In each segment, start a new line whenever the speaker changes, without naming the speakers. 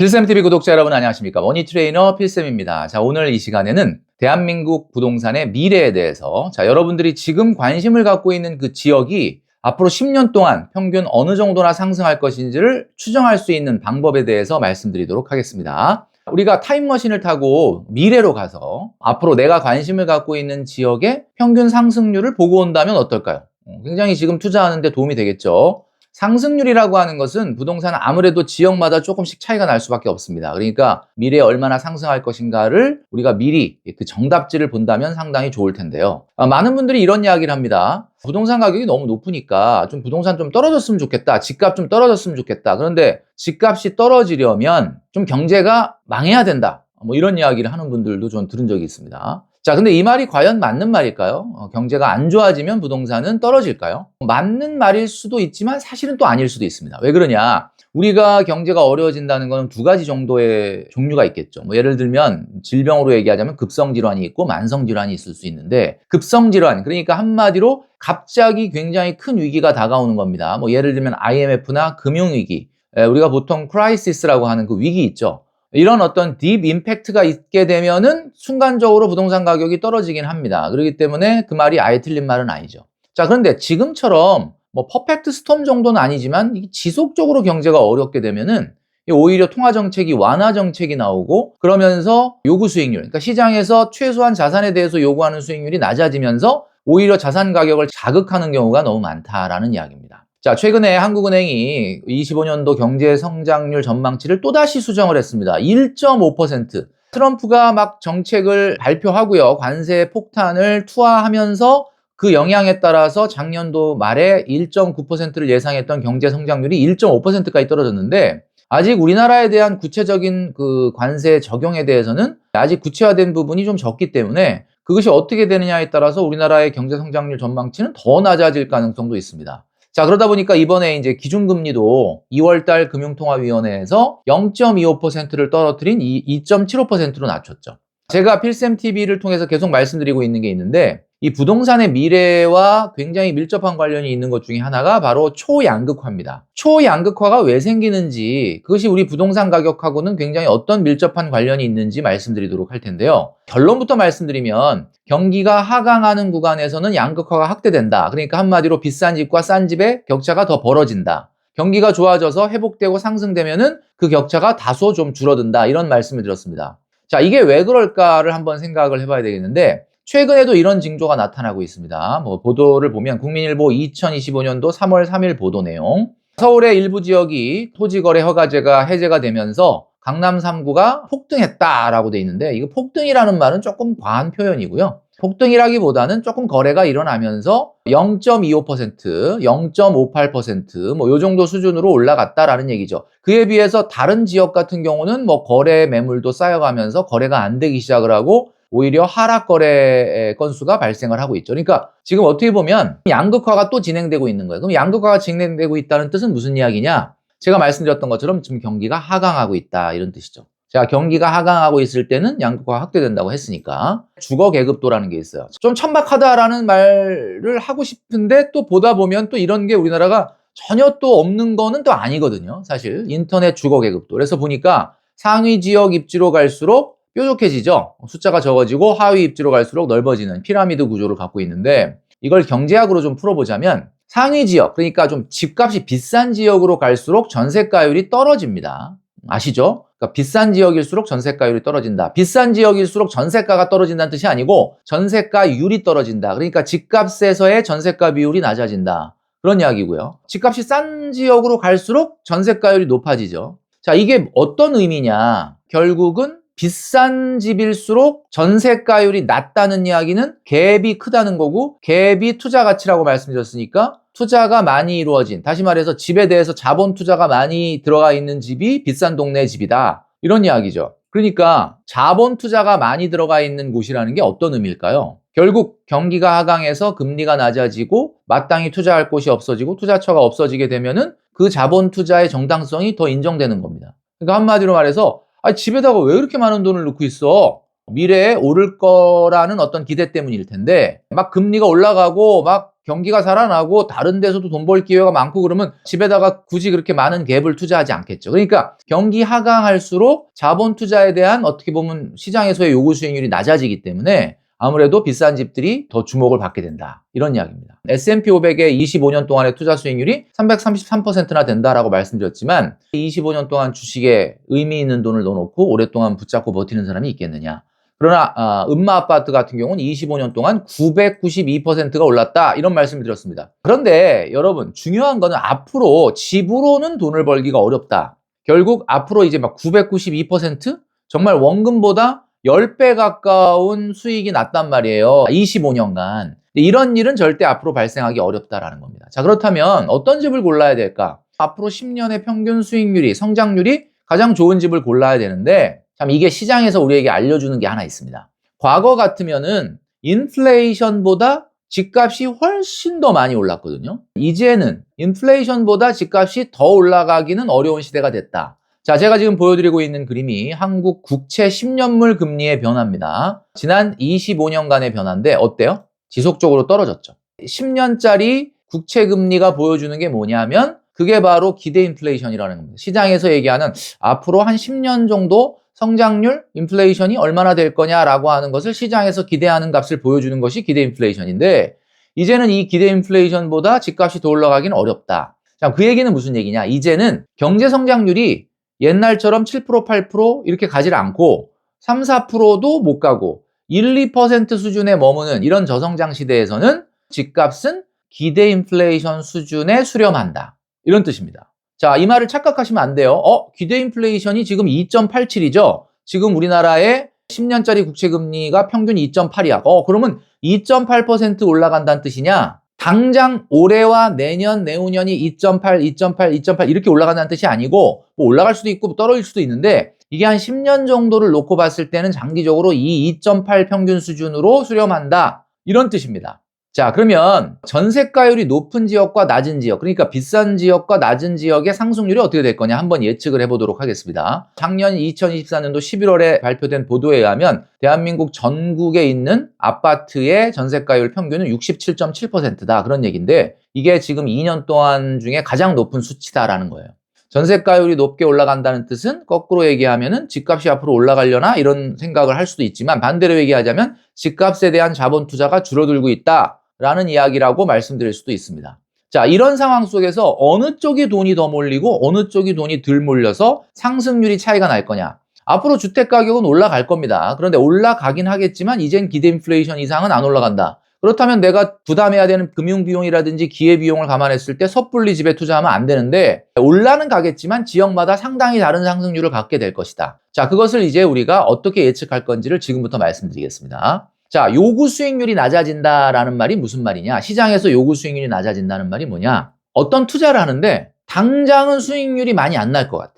필쌤TV 구독자 여러분 안녕하십니까. 머니 트레이너 필쌤입니다. 자, 오늘 이 시간에는 대한민국 부동산의 미래에 대해서 자, 여러분들이 지금 관심을 갖고 있는 그 지역이 앞으로 10년 동안 평균 어느 정도나 상승할 것인지를 추정할 수 있는 방법에 대해서 말씀드리도록 하겠습니다. 우리가 타임머신을 타고 미래로 가서 앞으로 내가 관심을 갖고 있는 지역의 평균 상승률을 보고 온다면 어떨까요? 어, 굉장히 지금 투자하는데 도움이 되겠죠. 상승률이라고 하는 것은 부동산은 아무래도 지역마다 조금씩 차이가 날 수밖에 없습니다. 그러니까 미래에 얼마나 상승할 것인가를 우리가 미리 그 정답지를 본다면 상당히 좋을 텐데요. 아, 많은 분들이 이런 이야기를 합니다. 부동산 가격이 너무 높으니까 좀 부동산 좀 떨어졌으면 좋겠다. 집값 좀 떨어졌으면 좋겠다. 그런데 집값이 떨어지려면 좀 경제가 망해야 된다. 뭐 이런 이야기를 하는 분들도 좀 들은 적이 있습니다. 자, 근데 이 말이 과연 맞는 말일까요? 어, 경제가 안 좋아지면 부동산은 떨어질까요? 맞는 말일 수도 있지만 사실은 또 아닐 수도 있습니다. 왜 그러냐? 우리가 경제가 어려워진다는 것은 두 가지 정도의 종류가 있겠죠. 뭐 예를 들면 질병으로 얘기하자면 급성 질환이 있고 만성 질환이 있을 수 있는데 급성 질환 그러니까 한마디로 갑자기 굉장히 큰 위기가 다가오는 겁니다. 뭐 예를 들면 IMF나 금융 위기 우리가 보통 크라이시스라고 하는 그 위기 있죠. 이런 어떤 딥 임팩트가 있게 되면은 순간적으로 부동산 가격이 떨어지긴 합니다. 그렇기 때문에 그 말이 아예 틀린 말은 아니죠. 자, 그런데 지금처럼 뭐 퍼펙트 스톰 정도는 아니지만 지속적으로 경제가 어렵게 되면은 오히려 통화 정책이 완화 정책이 나오고 그러면서 요구 수익률, 그러니까 시장에서 최소한 자산에 대해서 요구하는 수익률이 낮아지면서 오히려 자산 가격을 자극하는 경우가 너무 많다라는 이야기입니다. 자, 최근에 한국은행이 25년도 경제 성장률 전망치를 또다시 수정을 했습니다. 1.5%. 트럼프가 막 정책을 발표하고요. 관세 폭탄을 투하하면서 그 영향에 따라서 작년도 말에 1.9%를 예상했던 경제 성장률이 1.5%까지 떨어졌는데 아직 우리나라에 대한 구체적인 그 관세 적용에 대해서는 아직 구체화된 부분이 좀 적기 때문에 그것이 어떻게 되느냐에 따라서 우리나라의 경제 성장률 전망치는 더 낮아질 가능성도 있습니다. 자, 그러다 보니까 이번에 이제 기준금리도 2월달 금융통화위원회에서 0.25%를 떨어뜨린 2.75%로 낮췄죠. 제가 필샘 TV를 통해서 계속 말씀드리고 있는 게 있는데 이 부동산의 미래와 굉장히 밀접한 관련이 있는 것 중에 하나가 바로 초양극화입니다. 초양극화가 왜 생기는지 그것이 우리 부동산 가격하고는 굉장히 어떤 밀접한 관련이 있는지 말씀드리도록 할 텐데요. 결론부터 말씀드리면 경기가 하강하는 구간에서는 양극화가 확대된다. 그러니까 한마디로 비싼 집과 싼 집의 격차가 더 벌어진다. 경기가 좋아져서 회복되고 상승되면은 그 격차가 다소 좀 줄어든다. 이런 말씀을 드렸습니다. 자, 이게 왜 그럴까를 한번 생각을 해봐야 되겠는데 최근에도 이런 징조가 나타나고 있습니다. 뭐 보도를 보면 국민일보 2025년도 3월 3일 보도 내용. 서울의 일부 지역이 토지거래 허가제가 해제가 되면서 강남 3구가 폭등했다라고 돼 있는데 이거 폭등이라는 말은 조금 과한 표현이고요. 폭등이라기보다는 조금 거래가 일어나면서 0.25%, 0.58%, 뭐 요 정도 수준으로 올라갔다라는 얘기죠. 그에 비해서 다른 지역 같은 경우는 뭐 거래 매물도 쌓여가면서 거래가 안 되기 시작을 하고 오히려 하락 거래 건수가 발생을 하고 있죠. 그러니까 지금 어떻게 보면 양극화가 또 진행되고 있는 거예요. 그럼 양극화가 진행되고 있다는 뜻은 무슨 이야기냐? 제가 말씀드렸던 것처럼 지금 경기가 하강하고 있다 이런 뜻이죠. 자, 경기가 하강하고 있을 때는 양극화가 확대된다고 했으니까 주거 계급도라는 게 있어요. 좀 천박하다라는 말을 하고 싶은데 또 보다 보면 또 이런 게 우리나라가 전혀 또 없는 거는 또 아니거든요. 사실 인터넷 주거 계급도. 그래서 보니까 상위 지역 입지로 갈수록 뾰족해지죠. 숫자가 적어지고 하위 입지로 갈수록 넓어지는 피라미드 구조를 갖고 있는데 이걸 경제학으로 좀 풀어보자면 상위 지역, 그러니까 좀 집값이 비싼 지역으로 갈수록 전세가율이 떨어집니다. 아시죠? 그러니까 비싼 지역일수록 전세가율이 떨어진다. 비싼 지역일수록 전세가가 떨어진다는 뜻이 아니고 전세가율이 떨어진다. 그러니까 집값에서의 전세가 비율이 낮아진다. 그런 이야기고요. 집값이 싼 지역으로 갈수록 전세가율이 높아지죠. 자, 이게 어떤 의미냐? 결국은 비싼 집일수록 전세가율이 낮다는 이야기는 갭이 크다는 거고 갭이 투자 가치라고 말씀드렸으니까 투자가 많이 이루어진 다시 말해서 집에 대해서 자본 투자가 많이 들어가 있는 집이 비싼 동네 집이다 이런 이야기죠. 그러니까 자본 투자가 많이 들어가 있는 곳이라는 게 어떤 의미일까요? 결국 경기가 하강해서 금리가 낮아지고 마땅히 투자할 곳이 없어지고 투자처가 없어지게 되면은 그 자본 투자의 정당성이 더 인정되는 겁니다. 그러니까 한마디로 말해서 아, 집에다가 왜 이렇게 많은 돈을 넣고 있어? 미래에 오를 거라는 어떤 기대 때문일 텐데 막 금리가 올라가고 막 경기가 살아나고 다른 데서도 돈 벌 기회가 많고 그러면 집에다가 굳이 그렇게 많은 갭을 투자하지 않겠죠. 그러니까 경기 하강할수록 자본 투자에 대한 어떻게 보면 시장에서의 요구 수익률이 낮아지기 때문에 아무래도 비싼 집들이 더 주목을 받게 된다. 이런 이야기입니다. S&P 500의 25년 동안의 투자 수익률이 333%나 된다라고 말씀드렸지만 25년 동안 주식에 의미 있는 돈을 넣어놓고 오랫동안 붙잡고 버티는 사람이 있겠느냐. 그러나 아, 음마 아파트 같은 경우는 25년 동안 992%가 올랐다 이런 말씀을 드렸습니다. 그런데 여러분 중요한 거는 앞으로 집으로는 돈을 벌기가 어렵다. 결국 앞으로 이제 막 992% 정말 원금보다 10배 가까운 수익이 났단 말이에요. 25년간. 이런 일은 절대 앞으로 발생하기 어렵다라는 겁니다. 자, 그렇다면 어떤 집을 골라야 될까? 앞으로 10년의 평균 수익률이, 성장률이 가장 좋은 집을 골라야 되는데, 참 이게 시장에서 우리에게 알려주는 게 하나 있습니다. 과거 같으면은 인플레이션보다 집값이 훨씬 더 많이 올랐거든요. 이제는 인플레이션보다 집값이 더 올라가기는 어려운 시대가 됐다. 자, 제가 지금 보여드리고 있는 그림이 한국 국채 10년물 금리의 변화입니다. 지난 25년간의 변화인데 어때요? 지속적으로 떨어졌죠. 10년짜리 국채 금리가 보여주는 게 뭐냐면 그게 바로 기대 인플레이션이라는 겁니다. 시장에서 얘기하는 앞으로 한 10년 정도 성장률, 인플레이션이 얼마나 될 거냐라고 하는 것을 시장에서 기대하는 값을 보여주는 것이 기대 인플레이션인데 이제는 이 기대 인플레이션보다 집값이 더 올라가기는 어렵다. 자, 그 얘기는 무슨 얘기냐? 이제는 경제 성장률이 옛날처럼 7% 8% 이렇게 가지 않고 3, 4%도 못 가고 1, 2% 수준에 머무는 이런 저성장 시대에서는 집값은 기대 인플레이션 수준에 수렴한다. 이런 뜻입니다. 자, 이 말을 착각하시면 안 돼요. 어, 기대 인플레이션이 지금 2.87이죠? 지금 우리나라의 10년짜리 국채 금리가 평균 2.8이야. 어, 그러면 2.8% 올라간다는 뜻이냐? 당장 올해와 내년, 내후년이 2.8, 2.8, 2.8 이렇게 올라간다는 뜻이 아니고 뭐 올라갈 수도 있고 떨어질 수도 있는데 이게 한 10년 정도를 놓고 봤을 때는 장기적으로 이 2.8 평균 수준으로 수렴한다. 이런 뜻입니다. 자, 그러면 전세가율이 높은 지역과 낮은 지역, 그러니까 비싼 지역과 낮은 지역의 상승률이 어떻게 될 거냐 한번 예측을 해보도록 하겠습니다. 작년 2024년도 11월에 발표된 보도에 의하면 대한민국 전국에 있는 아파트의 전세가율 평균은 67.7%다. 그런 얘기인데 이게 지금 2년 동안 중에 가장 높은 수치다라는 거예요. 전세가율이 높게 올라간다는 뜻은 거꾸로 얘기하면은 집값이 앞으로 올라가려나 이런 생각을 할 수도 있지만 반대로 얘기하자면 집값에 대한 자본 투자가 줄어들고 있다 라는 이야기라고 말씀드릴 수도 있습니다. 자, 이런 상황 속에서 어느 쪽이 돈이 더 몰리고 어느 쪽이 돈이 덜 몰려서 상승률이 차이가 날 거냐? 앞으로 주택 가격은 올라갈 겁니다. 그런데 올라가긴 하겠지만 이젠 기대 인플레이션 이상은 안 올라간다. 그렇다면 내가 부담해야 되는 금융 비용이라든지 기회 비용을 감안했을 때 섣불리 집에 투자하면 안 되는데 올라는 가겠지만 지역마다 상당히 다른 상승률을 갖게 될 것이다. 자, 그것을 이제 우리가 어떻게 예측할 건지를 지금부터 말씀드리겠습니다. 자, 요구 수익률이 낮아진다라는 말이 무슨 말이냐? 시장에서 요구 수익률이 낮아진다는 말이 뭐냐? 어떤 투자를 하는데 당장은 수익률이 많이 안 날 것 같아.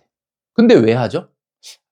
근데 왜 하죠?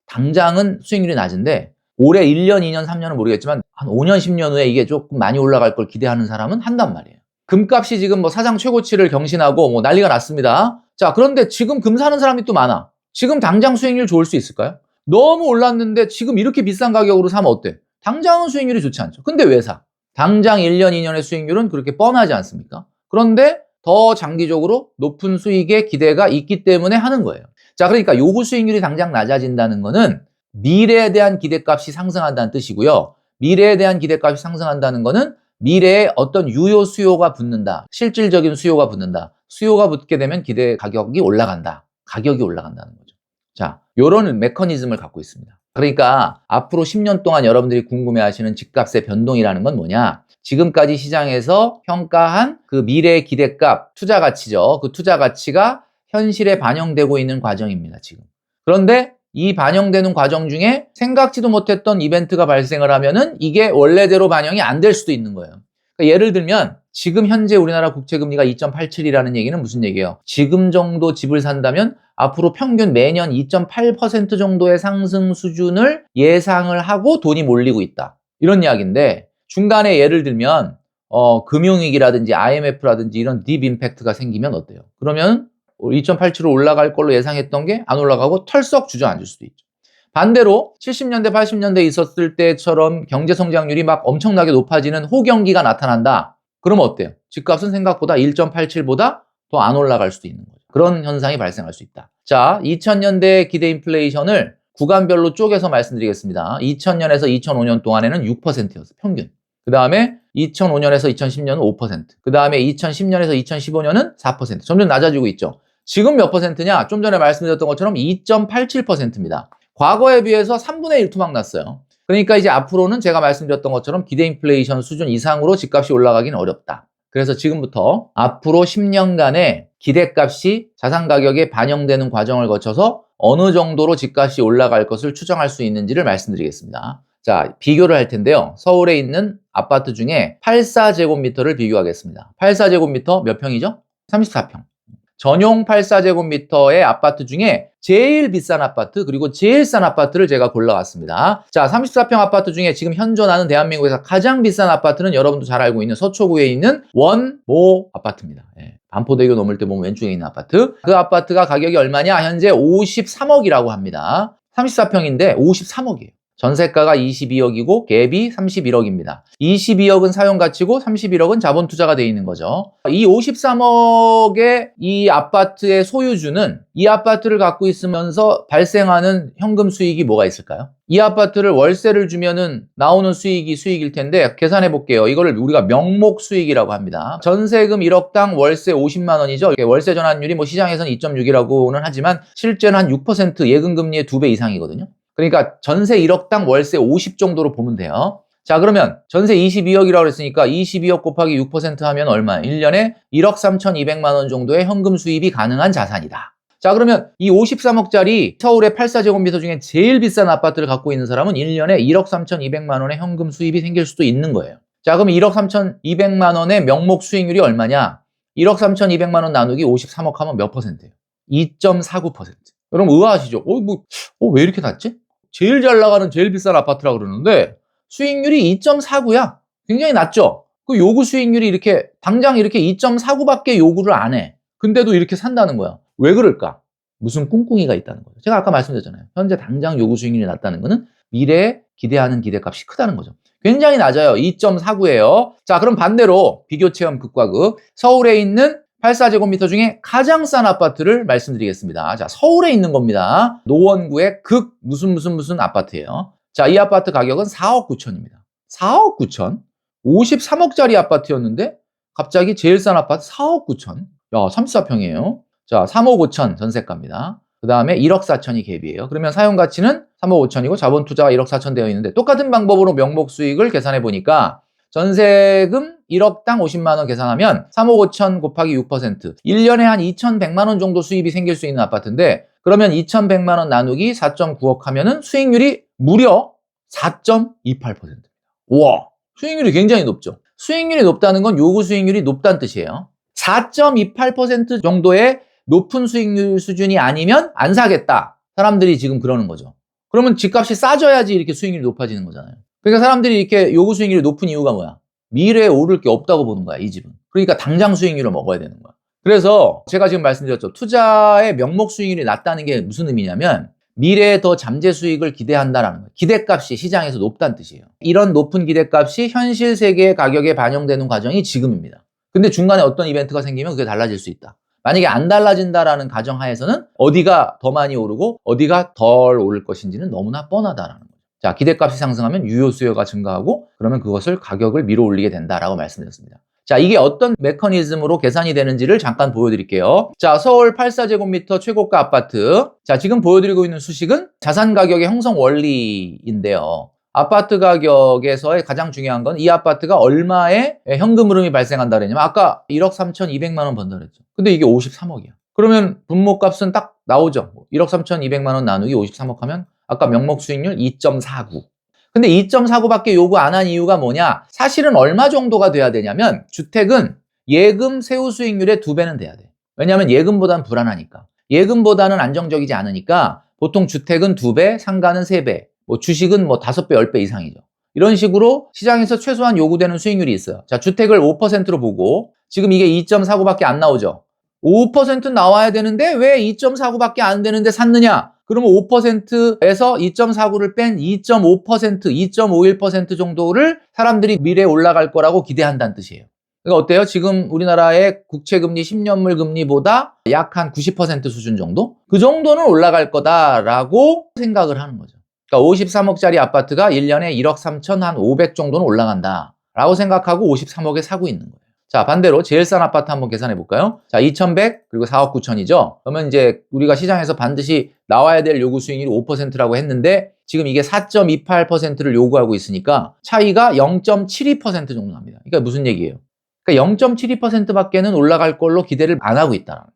당장은 수익률이 낮은데 올해 1년, 2년, 3년은 모르겠지만 한 5년, 10년 후에 이게 조금 많이 올라갈 걸 기대하는 사람은 한단 말이에요. 금값이 지금 뭐 사상 최고치를 경신하고 뭐 난리가 났습니다. 자, 그런데 지금 금 사는 사람이 또 많아. 지금 당장 수익률 좋을 수 있을까요? 너무 올랐는데 지금 이렇게 비싼 가격으로 사면 어때? 당장은 수익률이 좋지 않죠. 근데 왜 사? 당장 1년, 2년의 수익률은 그렇게 뻔하지 않습니까? 그런데 더 장기적으로 높은 수익의 기대가 있기 때문에 하는 거예요. 자, 그러니까 요구 수익률이 당장 낮아진다는 거는 미래에 대한 기대값이 상승한다는 뜻이고요. 미래에 대한 기대값이 상승한다는 것은 미래에 어떤 유효 수요가 붙는다. 실질적인 수요가 붙는다. 수요가 붙게 되면 기대 가격이 올라간다. 가격이 올라간다는 거죠. 자, 요런 메커니즘을 갖고 있습니다. 그러니까 앞으로 10년 동안 여러분들이 궁금해 하시는 집값의 변동이라는 건 뭐냐? 지금까지 시장에서 평가한 그 미래의 기대값, 투자 가치죠. 그 투자 가치가 현실에 반영되고 있는 과정입니다, 지금. 그런데 이 반영되는 과정 중에 생각지도 못했던 이벤트가 발생을 하면은 이게 원래대로 반영이 안 될 수도 있는 거예요. 그러니까 예를 들면 지금 현재 우리나라 국채금리가 2.87이라는 얘기는 무슨 얘기예요? 지금 정도 집을 산다면 앞으로 평균 매년 2.8% 정도의 상승 수준을 예상을 하고 돈이 몰리고 있다. 이런 이야기인데 중간에 예를 들면 어, 금융위기라든지 IMF라든지 이런 딥 임팩트가 생기면 어때요? 그러면 2.87로 올라갈 걸로 예상했던 게 안 올라가고 털썩 주저앉을 수도 있죠. 반대로 70년대, 80년대 있었을 때처럼 경제 성장률이 막 엄청나게 높아지는 호경기가 나타난다. 그러면 어때요? 집값은 생각보다 1.87보다 더 안 올라갈 수도 있는 거죠. 그런 현상이 발생할 수 있다. 자, 2000년대 기대 인플레이션을 구간별로 쪼개서 말씀드리겠습니다. 2000년에서 2005년 동안에는 6%였어요. 평균. 그 다음에 2005년에서 2010년은 5%. 그 다음에 2010년에서 2015년은 4%. 점점 낮아지고 있죠. 지금 몇 퍼센트냐? 좀 전에 말씀드렸던 것처럼 2.87%입니다. 과거에 비해서 3분의 1 토막 났어요. 그러니까 이제 앞으로는 제가 말씀드렸던 것처럼 기대 인플레이션 수준 이상으로 집값이 올라가기는 어렵다. 그래서 지금부터 앞으로 10년간의 기대값이 자산 가격에 반영되는 과정을 거쳐서 어느 정도로 집값이 올라갈 것을 추정할 수 있는지를 말씀드리겠습니다. 자, 비교를 할 텐데요. 서울에 있는 아파트 중에 84제곱미터를 비교하겠습니다. 84제곱미터 몇 평이죠? 34평. 전용 84제곱미터의 아파트 중에 제일 비싼 아파트 그리고 제일 싼 아파트를 제가 골라왔습니다. 자, 34평 아파트 중에 지금 현존하는 대한민국에서 가장 비싼 아파트는 여러분도 잘 알고 있는 서초구에 있는 원모 아파트입니다. 예. 반포대교 넘을 때 보면 왼쪽에 있는 아파트. 그 아파트가 가격이 얼마냐? 현재 53억이라고 합니다. 34평인데 53억이에요. 전세가가 22억이고 갭이 31억입니다. 22억은 사용 가치고 31억은 자본 투자가 돼 있는 거죠. 이 53억의 이 아파트의 소유주는 이 아파트를 갖고 있으면서 발생하는 현금 수익이 뭐가 있을까요? 이 아파트를 월세를 주면은 나오는 수익이 수익일 텐데 계산해 볼게요. 이거를 우리가 명목 수익이라고 합니다. 전세금 1억당 월세 50만 원이죠. 월세 전환율이 뭐 시장에서는 2.6이라고는 하지만 실제는 한 6% 예금 금리의 2배 이상이거든요. 그러니까 전세 1억당 월세 50 정도로 보면 돼요. 자, 그러면 전세 22억이라고 그랬으니까 22억 곱하기 6% 하면 얼마? 1년에 1억 3,200만 원 정도의 현금 수입이 가능한 자산이다. 자, 그러면 이 53억짜리 서울의 84제곱미터 중에 제일 비싼 아파트를 갖고 있는 사람은 1년에 1억 3,200만 원의 현금 수입이 생길 수도 있는 거예요. 자, 그럼 1억 3,200만 원의 명목 수익률이 얼마냐? 1억 3,200만 원 나누기 53억 하면 몇 퍼센트예요? 2.49%. 여러분 의아하시죠? 어, 뭐, 어, 왜 이렇게 낮지? 제일 잘 나가는 제일 비싼 아파트라 그러는데 수익률이 2.49야. 굉장히 낮죠? 그 요구 수익률이 이렇게 당장 이렇게 2.49밖에 요구를 안 해. 근데도 이렇게 산다는 거야. 왜 그럴까? 무슨 꿍꿍이가 있다는 거죠. 제가 아까 말씀드렸잖아요. 현재 당장 요구 수익률이 낮다는 거는 미래에 기대하는 기대값이 크다는 거죠. 굉장히 낮아요. 2.49예요. 자, 그럼 반대로 비교 체험 극과 극. 서울에 있는 84제곱미터 중에 가장 싼 아파트를 말씀드리겠습니다. 자, 서울에 있는 겁니다. 노원구의 극 무슨 무슨 무슨 아파트예요. 자, 이 아파트 가격은 4억 9천입니다. 4억 9천? 53억짜리 아파트였는데 갑자기 제일 싼 아파트 4억 9천. 야, 34평이에요. 자, 3억 5천 전세가입니다. 그 다음에 1억 4천이 갭이에요. 그러면 사용 가치는 3억 5천이고 자본 투자가 1억 4천 되어 있는데 똑같은 방법으로 명목 수익을 계산해 보니까 전세금 1억당 50만 원 계산하면 3억 5천 곱하기 6% 1년에 한 2,100만 원 정도 수입이 생길 수 있는 아파트인데 그러면 2,100만 원 나누기 4.9억 하면은 수익률이 무려 4.28%입니다. 와, 수익률이 굉장히 높죠. 수익률이 높다는 건 요구 수익률이 높다는 뜻이에요. 4.28% 정도의 높은 수익률 수준이 아니면 안 사겠다. 사람들이 지금 그러는 거죠. 그러면 집값이 싸져야지 이렇게 수익률이 높아지는 거잖아요. 그러니까 사람들이 이렇게 요구 수익률이 높은 이유가 뭐야? 미래에 오를 게 없다고 보는 거야, 이 집은. 그러니까 당장 수익률을 먹어야 되는 거야. 그래서 제가 지금 말씀드렸죠. 투자의 명목 수익률이 낮다는 게 무슨 의미냐면 미래에 더 잠재 수익을 기대한다라는 거예요. 기대값이 시장에서 높다는 뜻이에요. 이런 높은 기대값이 현실 세계의 가격에 반영되는 과정이 지금입니다. 근데 중간에 어떤 이벤트가 생기면 그게 달라질 수 있다. 만약에 안 달라진다라는 가정하에서는 어디가 더 많이 오르고 어디가 덜 오를 것인지는 너무나 뻔하다라는 거죠. 자, 기대값이 상승하면 유효 수요가 증가하고 그러면 그것을 가격을 밀어 올리게 된다라고 말씀드렸습니다. 자, 이게 어떤 메커니즘으로 계산이 되는지를 잠깐 보여드릴게요. 자, 서울 84제곱미터 최고가 아파트. 자, 지금 보여드리고 있는 수식은 자산 가격의 형성 원리인데요. 아파트 가격에서의 가장 중요한 건 이 아파트가 얼마의 현금 흐름이 발생한다 그랬냐면 아까 1억 3,200만 원 번다 그랬죠. 근데 이게 53억이야. 그러면 분모값은 딱 나오죠. 1억 3,200만 원 나누기 53억 하면 아까 명목 수익률 2.49. 근데 2.49밖에 요구 안 한 이유가 뭐냐? 사실은 얼마 정도가 돼야 되냐면 주택은 예금 세후 수익률의 두 배는 돼야 돼. 왜냐하면 예금보다는 불안하니까. 예금보다는 안정적이지 않으니까 보통 주택은 두 배, 상가는 세 배, 뭐 주식은 뭐 다섯 배, 열 배 이상이죠. 이런 식으로 시장에서 최소한 요구되는 수익률이 있어요. 자, 주택을 5%로 보고 지금 이게 2.49밖에 안 나오죠. 5% 나와야 되는데 왜 2.49밖에 안 되는데 샀느냐? 그러면 5%에서 2.49를 뺀 2.5%, 2.51% 정도를 사람들이 미래에 올라갈 거라고 기대한다는 뜻이에요. 그러니까 어때요? 지금 우리나라의 국채금리 10년물 금리보다 약 한 90% 수준 정도? 그 정도는 올라갈 거다라고 생각을 하는 거죠. 그러니까 53억짜리 아파트가 1년에 1억 3천 한 500 정도는 올라간다. 라고 생각하고 53억에 사고 있는 거예요. 자, 반대로 제일 싼 아파트 한번 계산해 볼까요? 자, 2100 그리고 4억 9천이죠. 그러면 이제 우리가 시장에서 반드시 나와야 될 요구 수익률이 5%라고 했는데 지금 이게 4.28%를 요구하고 있으니까 차이가 0.72% 정도 납니다. 그러니까 무슨 얘기예요? 그러니까 0.72%밖에는 올라갈 걸로 기대를 안 하고 있다.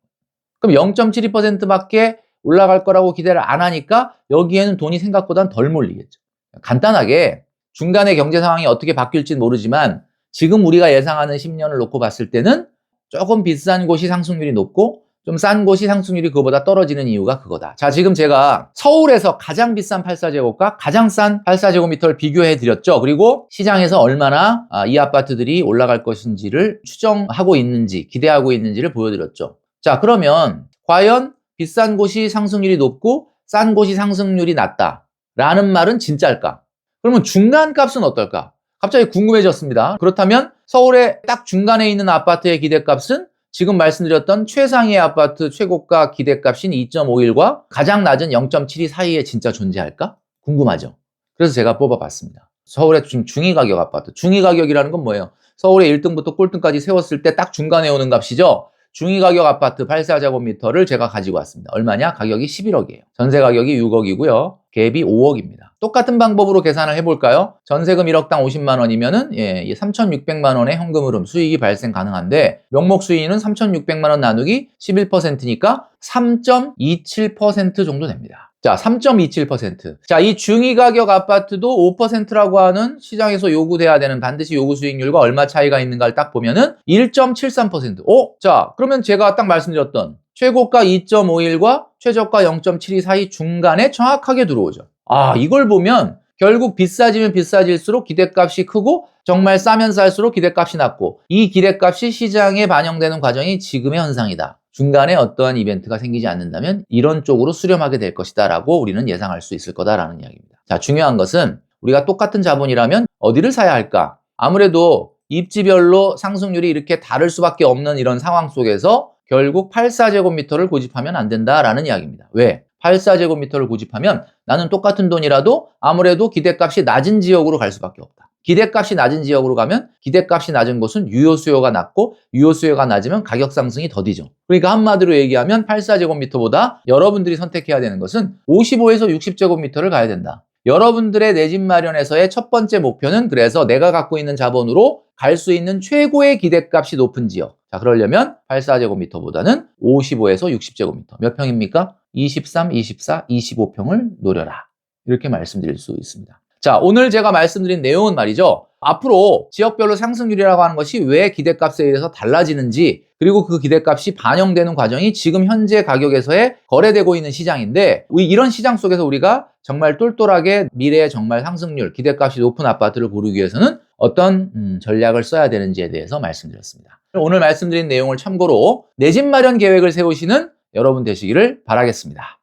그럼 0.72%밖에 올라갈 거라고 기대를 안 하니까 여기에는 돈이 생각보다는 덜 몰리겠죠. 간단하게 중간에 경제 상황이 어떻게 바뀔지는 모르지만 지금 우리가 예상하는 10년을 놓고 봤을 때는 조금 비싼 곳이 상승률이 높고 좀 싼 곳이 상승률이 그거보다 떨어지는 이유가 그거다. 자, 지금 제가 서울에서 가장 비싼 84제곱과 가장 싼 84제곱미터를 비교해 드렸죠. 그리고 시장에서 얼마나 아, 이 아파트들이 올라갈 것인지를 추정하고 있는지, 기대하고 있는지를 보여드렸죠. 자, 그러면 과연 비싼 곳이 상승률이 높고 싼 곳이 상승률이 낮다. 라는 말은 진짜일까? 그러면 중간 값은 어떨까? 갑자기 궁금해졌습니다. 그렇다면 서울의 딱 중간에 있는 아파트의 기대값은 지금 말씀드렸던 최상위의 아파트 최고가 기대값인 2.51과 가장 낮은 0.72 사이에 진짜 존재할까? 궁금하죠. 그래서 제가 뽑아봤습니다. 서울의 지금 중위 가격 아파트. 중위 가격이라는 건 뭐예요? 서울의 1등부터 꼴등까지 세웠을 때 딱 중간에 오는 값이죠. 중위 가격 아파트 84제곱미터를 제가 가지고 왔습니다. 얼마냐? 가격이 11억이에요. 전세 가격이 6억이고요. 갭이 5억입니다. 똑같은 방법으로 계산을 해볼까요? 전세금 1억당 50만 원이면은 예, 3,600만 원의 현금 흐름 수익이 발생 가능한데 명목 수익은 3,600만 원 나누기 11%니까 3.27% 정도 됩니다. 자, 3.27%. 자, 이 중위 가격 아파트도 5%라고 하는 시장에서 요구돼야 되는 반드시 요구 수익률과 얼마 차이가 있는가를 딱 보면은 1.73%. 어? 자, 그러면 제가 딱 말씀드렸던 최고가 2.51과 최저가 0.72 사이 중간에 정확하게 들어오죠. 아, 이걸 보면 결국 비싸지면 비싸질수록 기대값이 크고 정말 싸면 쌀수록 기대값이 낮고 이 기대값이 시장에 반영되는 과정이 지금의 현상이다. 중간에 어떠한 이벤트가 생기지 않는다면 이런 쪽으로 수렴하게 될 것이다 라고 우리는 예상할 수 있을 거다라는 이야기입니다. 자, 중요한 것은 우리가 똑같은 자본이라면 어디를 사야 할까? 아무래도 입지별로 상승률이 이렇게 다를 수밖에 없는 이런 상황 속에서 결국 84제곱미터를 고집하면 안 된다라는 이야기입니다. 왜? 84제곱미터를 고집하면 나는 똑같은 돈이라도 아무래도 기대값이 낮은 지역으로 갈 수밖에 없다. 기대값이 낮은 지역으로 가면 기대값이 낮은 곳은 유효 수요가 낮고 유효 수요가 낮으면 가격 상승이 더디죠. 그러니까 한마디로 얘기하면 84제곱미터보다 여러분들이 선택해야 되는 것은 55에서 60제곱미터를 가야 된다. 여러분들의 내 집 마련에서의 첫 번째 목표는 그래서 내가 갖고 있는 자본으로 갈 수 있는 최고의 기대값이 높은 지역. 자, 그러려면 84제곱미터보다는 55에서 60제곱미터. 몇 평입니까? 23, 24, 25평을 노려라. 이렇게 말씀드릴 수 있습니다. 자, 오늘 제가 말씀드린 내용은 말이죠. 앞으로 지역별로 상승률이라고 하는 것이 왜 기대값에 의해서 달라지는지 그리고 그 기대값이 반영되는 과정이 지금 현재 가격에서의 거래되고 있는 시장인데 이런 시장 속에서 우리가 정말 똘똘하게 미래의 정말 상승률, 기대값이 높은 아파트를 고르기 위해서는 어떤 음, 전략을 써야 되는지에 대해서 말씀드렸습니다. 오늘 말씀드린 내용을 참고로 내 집 마련 계획을 세우시는 여러분 되시기를 바라겠습니다.